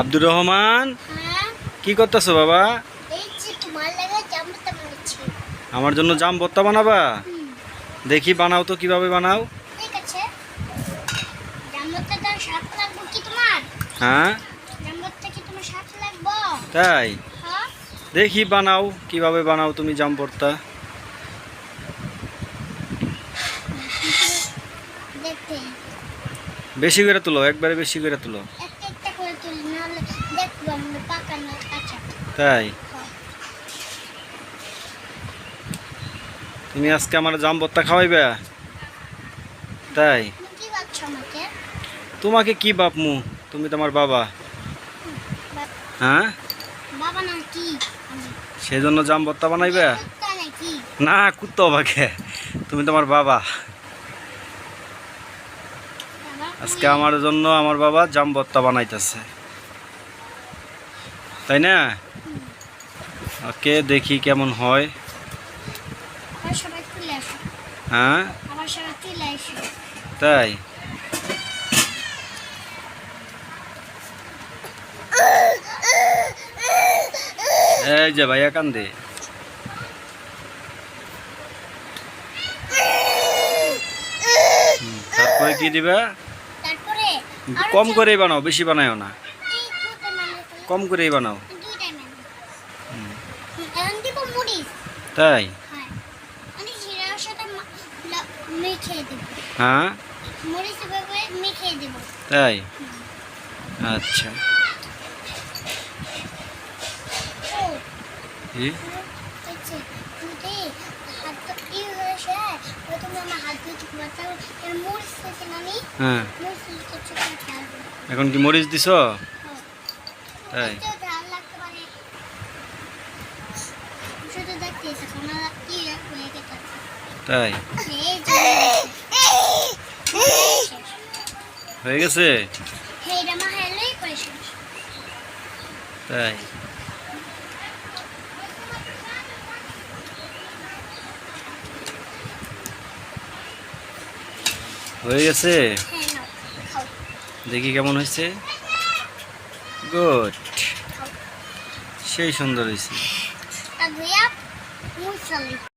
আব্দুর রহমান? কি করতেছো বাবা? আমার জন্য জাম ভর্তা বানাবা? দেখি বানাও তো, কীভাবে বানাও? হ্যাঁ? তাই? দেখি বানাও, কীভাবে বানাও তুমি জাম ভর্তা? বেশি করে তুলো, একবারে বেশি করে তুলো। তাই? হ্যাঁ। তুমি আজকে আমার জাম ভর্তা খাওয়াইবে? তাই? তোমাকে কি বাপমু তুমি তোমার বাবা। হ্যাঁ? সেই জন্য জাম ভর্তা বানাইবে? না, কুত্তো বাকে তুমি তোমার বাবা। আজকে আমার জন্য আমার বাবা জাম ভর্তা বানাইতেছে। তাই না? ওকে দেখি কেমন হয়। হ্যাঁ? তাই? এই যে ভাইয়া কান্দে। তারপরে কি দিবা? কম করেই বানাও বেশি বানাও না। কম করেই বানাও। মানে তাই? হ্যাঁ। আমি জিরার সাথে মা- লা- মেখে দেব। হ্যাঁ? তাই? আচ্ছা। হ্যাঁ এখন কি মরিচ দিছ? তাই হয়ে গেছে। তাই? হয়ে গেছে। তাই? হয়ে গেছে? দেখি কেমন হয়েছে। গুড। সেই সুন্দর হয়েছে